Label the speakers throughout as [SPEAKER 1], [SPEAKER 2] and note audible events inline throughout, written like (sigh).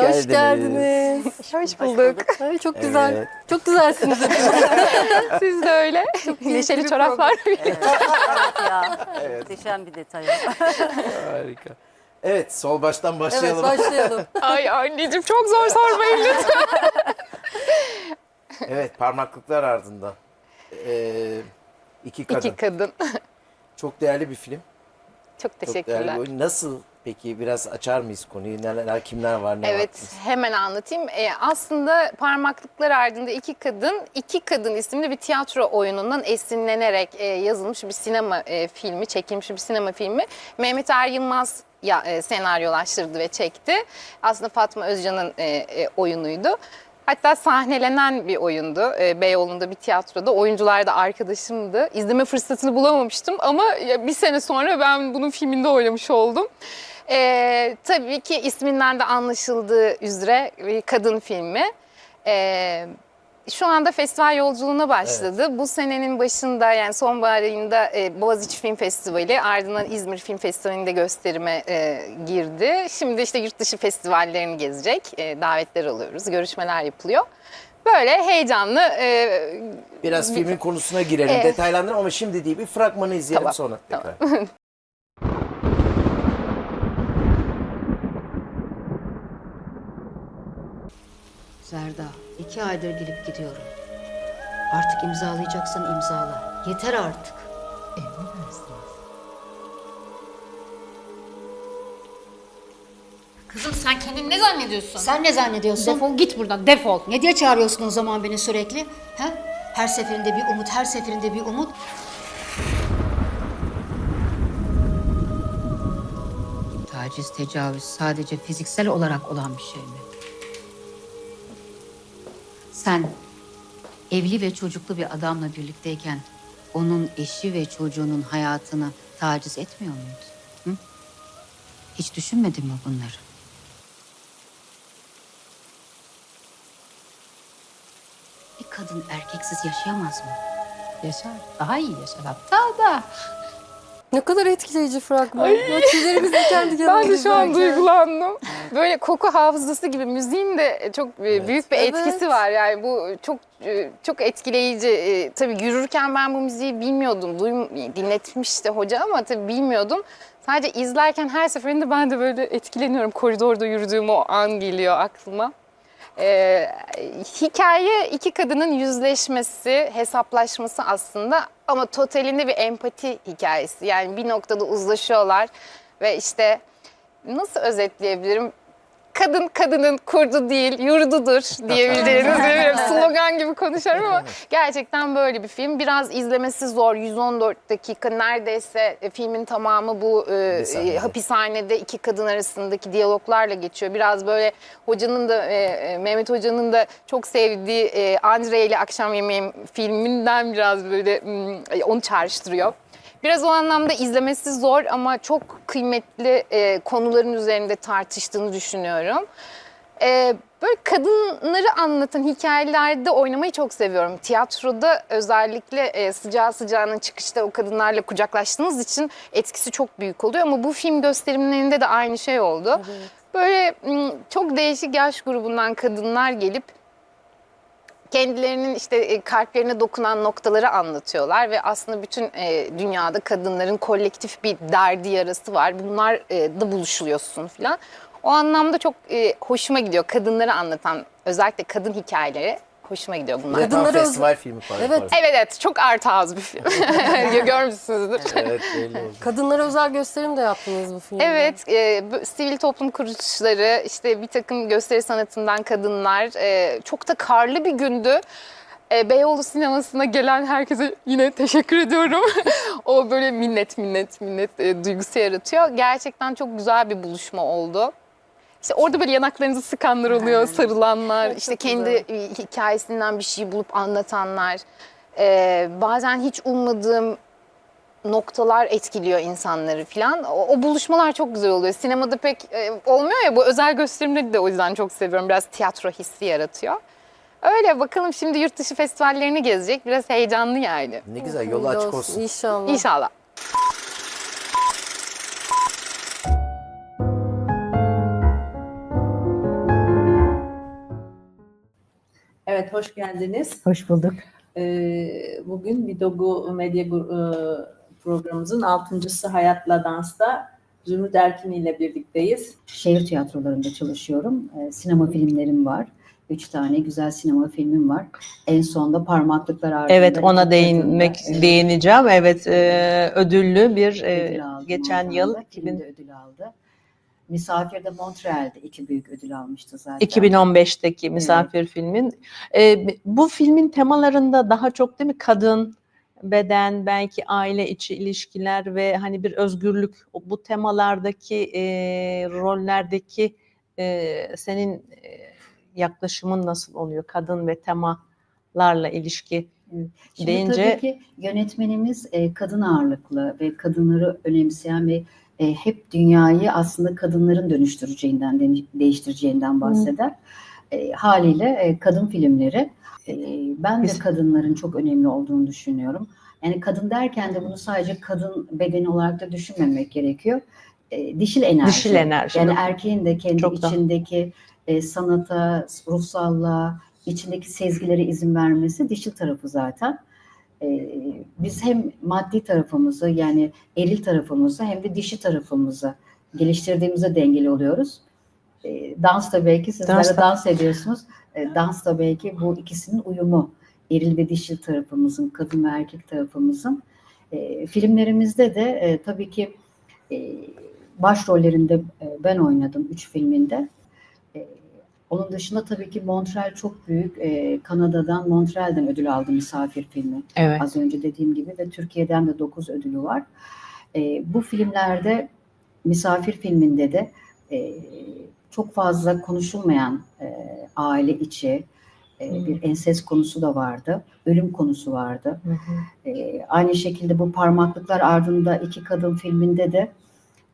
[SPEAKER 1] geldiniz.
[SPEAKER 2] Hoş geldiniz. (laughs)
[SPEAKER 3] Hoş bulduk.
[SPEAKER 2] Ay, çok güzel.
[SPEAKER 1] Evet.
[SPEAKER 2] Çok güzelsiniz. (laughs)
[SPEAKER 3] Siz de öyle. Neşeli çoraplar. (laughs)
[SPEAKER 4] ya. Muhteşem bir detay.
[SPEAKER 1] Harika. Evet, sol baştan
[SPEAKER 2] evet
[SPEAKER 1] başlayalım.
[SPEAKER 2] başlayalım.
[SPEAKER 3] Ay anneciğim çok zor sormayın lütfen.
[SPEAKER 1] Evet, parmaklıklar ardından. Ee, iki kadın.
[SPEAKER 3] İki kadın.
[SPEAKER 1] Çok değerli bir film.
[SPEAKER 3] Çok
[SPEAKER 1] Çok değerli bir
[SPEAKER 3] teşekkürler.
[SPEAKER 1] oyun. Nasıl peki biraz açar mıyız konuyu? Neler, kimler var, ne
[SPEAKER 3] Evet
[SPEAKER 1] var?
[SPEAKER 3] hemen anlatayım. Ee, aslında parmaklıklar ardında iki kadın, iki kadın isimli bir tiyatro oyunundan esinlenerek e, yazılmış bir sinema e, filmi, çekilmiş bir sinema filmi. Mehmet Er Yılmaz ya, e, senaryolaştırdı ve çekti. Aslında Fatma Özcan'ın e, e, oyunuydu. Hatta sahnelenen bir oyundu. E, Beyoğlu'nda bir tiyatroda. Oyuncular da arkadaşımdı. İzleme fırsatını bulamamıştım ama bir sene sonra ben bunun filminde oynamış oldum. Ee, tabii ki isminden de anlaşıldığı üzere kadın filmi. Ee, şu anda festival yolculuğuna başladı. Bu senenin başında yani sonbahar ayında e, Boğaziçi Film Festivali ardından İzmir Film Festivali'nde gösterime e, girdi. Şimdi işte yurt dışı festivallerini gezecek. E, davetler alıyoruz, görüşmeler yapılıyor. Böyle heyecanlı. e,
[SPEAKER 1] Biraz filmin konusuna girelim,
[SPEAKER 3] Evet.
[SPEAKER 1] detaylandıralım ama şimdi değil bir fragmanı izleyelim
[SPEAKER 3] Tamam,
[SPEAKER 1] sonra tekrar. (laughs)
[SPEAKER 5] Zerda, iki aydır gelip gidiyorum. Artık imzalayacaksan imzala. Yeter artık.
[SPEAKER 6] Kızım sen kendini ne zannediyorsun?
[SPEAKER 5] Sen ne zannediyorsun?
[SPEAKER 6] Defol git buradan defol.
[SPEAKER 5] Ne diye çağırıyorsun o zaman beni sürekli? Ha? Her seferinde bir umut, her seferinde bir umut. Taciz, tecavüz sadece fiziksel olarak olan bir şey mi? Sen evli ve çocuklu bir adamla birlikteyken onun eşi ve çocuğunun hayatını taciz etmiyor muydun? Hı? Hiç düşünmedin mi bunları? Bir kadın erkeksiz yaşayamaz mı?
[SPEAKER 6] Yaşar. Daha iyi yaşar hatta da.
[SPEAKER 2] Ne kadar etkileyici fragman. Ya tüylerimiz diken diken
[SPEAKER 3] Ben de
[SPEAKER 2] oldu
[SPEAKER 3] şu an
[SPEAKER 2] izlerken.
[SPEAKER 3] duygulandım. Böyle koku hafızası gibi müziğin de çok e, büyük bir
[SPEAKER 2] Evet.
[SPEAKER 3] etkisi var. Yani bu çok e, çok etkileyici. E, Tabii yürürken ben bu müziği bilmiyordum. Duym dinletmişti hoca ama tabii bilmiyordum. Sadece izlerken her seferinde ben de böyle etkileniyorum. Koridorda yürüdüğüm o an geliyor aklıma. Ee, hikaye iki kadının yüzleşmesi, hesaplaşması aslında ama totalinde bir empati hikayesi. Yani bir noktada uzlaşıyorlar ve işte nasıl özetleyebilirim? Kadın kadının kurdu değil, yurdudur diyebileceğiniz bir (laughs) slogan gibi konuşuyorum ama gerçekten böyle bir film. Biraz izlemesi zor. 114 dakika neredeyse e, filmin tamamı bu e, e, hapishanede iki kadın arasındaki diyaloglarla geçiyor. Biraz böyle hocanın da e, e, Mehmet Hoca'nın da çok sevdiği e, Andre ile Akşam Yemeğim filminden biraz böyle mm, onu çağrıştırıyor. Biraz o anlamda izlemesi zor ama çok kıymetli e, konuların üzerinde tartıştığını düşünüyorum. E, böyle kadınları anlatan hikayelerde oynamayı çok seviyorum. Tiyatroda özellikle e, sıcağı sıcağına çıkışta o kadınlarla kucaklaştığınız için etkisi çok büyük oluyor. Ama bu film gösterimlerinde de aynı şey oldu. Böyle m, çok değişik yaş grubundan kadınlar gelip kendilerinin işte e, kalplerine dokunan noktaları anlatıyorlar ve aslında bütün e, dünyada kadınların kolektif bir derdi yarası var. Bunlar e, da buluşuluyorsun falan. O anlamda çok hoşuma gidiyor kadınları anlatan özellikle kadın hikayeleri hoşuma gidiyor bunlar.
[SPEAKER 2] Kadınlara öz-
[SPEAKER 1] festival filmi falan.
[SPEAKER 2] Evet.
[SPEAKER 3] Evet evet çok artı az bir film. (laughs) Ya Görmüşsünüzdür.
[SPEAKER 1] Evet, belli oldu.
[SPEAKER 2] Kadınlara özel gösterim de yaptınız bu filmde.
[SPEAKER 3] Evet, e, bu sivil toplum kuruluşları, işte bir takım gösteri sanatından kadınlar. e, çok da karlı bir gündü. E, Beyoğlu sinemasına gelen herkese yine teşekkür ediyorum. (laughs) o böyle minnet minnet minnet e, duygusu yaratıyor. Gerçekten çok güzel bir buluşma oldu. İşte orada böyle yanaklarınızı sıkanlar oluyor, sarılanlar, işte
[SPEAKER 2] çok
[SPEAKER 3] kendi e, hikayesinden bir şey bulup anlatanlar. E, bazen hiç ummadığım noktalar etkiliyor insanları falan. O, o buluşmalar çok güzel oluyor. Sinemada pek e, olmuyor ya bu özel gösterimleri de o yüzden çok seviyorum. Biraz tiyatro hissi yaratıyor. Öyle bakalım şimdi yurt dışı festivallerini gezecek. Biraz heyecanlı yani.
[SPEAKER 1] Ne güzel, yolu açık olsun.
[SPEAKER 2] İnşallah.
[SPEAKER 3] İnşallah.
[SPEAKER 7] Evet, hoş geldiniz.
[SPEAKER 4] Hoş bulduk.
[SPEAKER 7] Ee, Bugün Bidogu Medya e, programımızın altıncısı Hayatla Dans'ta Zümrüt Erkin ile birlikteyiz.
[SPEAKER 8] şehir tiyatrolarında çalışıyorum. Ee, sinema filmlerim var. Üç tane güzel sinema filmim var. En sonda Parmaklıklar Ardında.
[SPEAKER 9] Evet ona değinmek
[SPEAKER 8] evet,
[SPEAKER 9] değineceğim. Evet e, ödüllü bir e,
[SPEAKER 8] ödül
[SPEAKER 9] geçen yıl
[SPEAKER 8] da.
[SPEAKER 9] 2000,
[SPEAKER 8] Filmde ödül aldı. Misafir'de Montreal'de iki büyük ödül almıştı zaten.
[SPEAKER 9] 2015'teki misafir filmin. E, bu filmin temalarında daha çok değil mi kadın, beden, belki aile içi ilişkiler ve hani bir özgürlük bu temalardaki e, rollerdeki e, senin e, yaklaşımın nasıl oluyor kadın ve temalarla ilişki
[SPEAKER 8] Şimdi
[SPEAKER 9] deyince-
[SPEAKER 8] tabii ki yönetmenimiz e, kadın ağırlıklı ve kadınları önemseyen ve e, hep dünyayı aslında kadınların dönüştüreceğinden, de- değiştireceğinden bahseder. E, haliyle e, kadın filmleri, e, ben de kadınların çok önemli olduğunu düşünüyorum. Yani kadın derken de bunu sadece kadın bedeni olarak da düşünmemek gerekiyor. E, dişil enerji.
[SPEAKER 9] dişil enerji.
[SPEAKER 8] Yani erkeğin de kendi
[SPEAKER 9] Çok da.
[SPEAKER 8] içindeki e, sanata, ruhsallığa, içindeki sezgilere izin vermesi dişil tarafı zaten. E, biz hem maddi tarafımızı yani eril tarafımızı hem de dişi tarafımızı geliştirdiğimizde dengeli oluyoruz. E, dans da belki sizler
[SPEAKER 9] Dans
[SPEAKER 8] dans ediyorsunuz. E, dans da belki bu ikisinin uyumu. Eril ve dişil tarafımızın, kadın ve erkek tarafımızın. E, filmlerimizde de e, tabii ki e, başrollerinde e, ben oynadım üç filminde. E, onun dışında tabii ki Montreal çok büyük. E, Kanada'dan, Montreal'den ödül aldı misafir filmi.
[SPEAKER 9] Evet.
[SPEAKER 8] Az önce dediğim gibi ve Türkiye'den de 9 ödülü var. E, bu filmlerde misafir filminde de e, çok fazla konuşulmayan e, aile içi e, bir ensest konusu da vardı. Ölüm konusu vardı.
[SPEAKER 9] Hı hı.
[SPEAKER 8] E, aynı şekilde bu parmaklıklar ardında iki kadın filminde de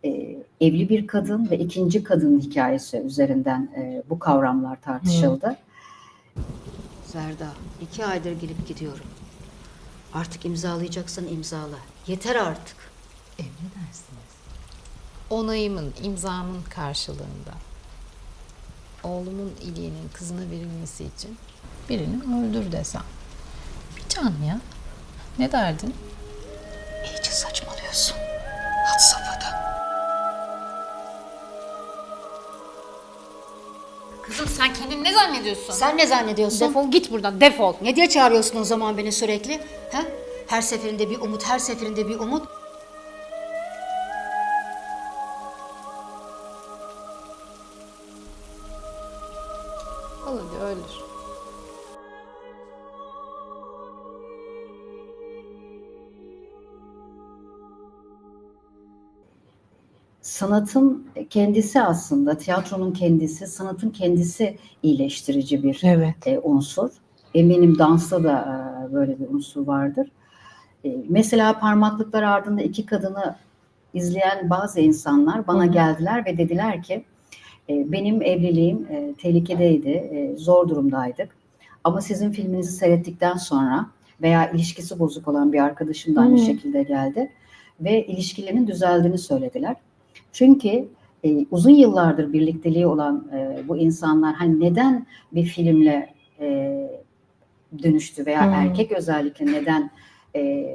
[SPEAKER 8] e, evli bir kadın ve ikinci kadın hikayesi üzerinden e, bu kavramlar tartışıldı.
[SPEAKER 10] Zerda, iki aydır gelip gidiyorum. Artık imzalayacaksan imzala. Yeter artık.
[SPEAKER 3] Onayımın, imzamın karşılığında oğlumun iliğinin kızına verilmesi için birini öldür desem. Bir can ya. Ne derdin?
[SPEAKER 10] İyice saçmalıyorsun. Had safhada.
[SPEAKER 6] Kızım sen kendini ne zannediyorsun?
[SPEAKER 10] Sen ne zannediyorsun?
[SPEAKER 6] Defol git buradan defol.
[SPEAKER 10] Ne diye çağırıyorsun o zaman beni sürekli? He? Her seferinde bir umut, her seferinde bir umut.
[SPEAKER 3] Al hadi
[SPEAKER 8] Sanatın kendisi aslında, tiyatronun kendisi, sanatın kendisi iyileştirici bir
[SPEAKER 9] Evet.
[SPEAKER 8] e, unsur. Eminim dansta da e, böyle bir unsur vardır. E, mesela parmaklıklar ardında iki kadını izleyen bazı insanlar bana
[SPEAKER 9] Hı hı.
[SPEAKER 8] geldiler ve dediler ki e, benim evliliğim e, tehlikedeydi, e, zor durumdaydık. Ama sizin filminizi seyrettikten sonra veya ilişkisi bozuk olan bir arkadaşım da aynı
[SPEAKER 9] Hı.
[SPEAKER 8] şekilde geldi ve ilişkilerinin düzeldiğini söylediler. Çünkü e, uzun yıllardır birlikteliği olan e, bu insanlar hani neden bir filmle e, dönüştü veya
[SPEAKER 9] Hı.
[SPEAKER 8] erkek özellikle neden e,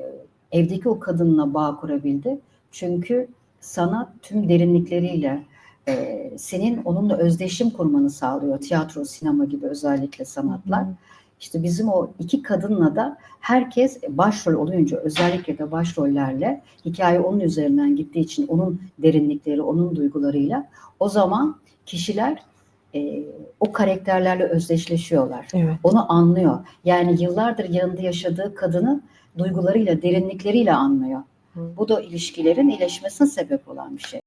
[SPEAKER 8] evdeki o kadınla bağ kurabildi? Çünkü sanat tüm derinlikleriyle e, senin onunla özdeşim kurmanı sağlıyor. Tiyatro, sinema gibi özellikle sanatlar. İşte bizim o iki kadınla da herkes başrol olunca özellikle de başrollerle hikaye onun üzerinden gittiği için onun derinlikleri, onun duygularıyla o zaman kişiler e, o karakterlerle özdeşleşiyorlar.
[SPEAKER 9] Evet.
[SPEAKER 8] Onu anlıyor. Yani yıllardır yanında yaşadığı kadını duygularıyla, derinlikleriyle anlıyor. Bu da ilişkilerin iyileşmesine sebep olan bir şey.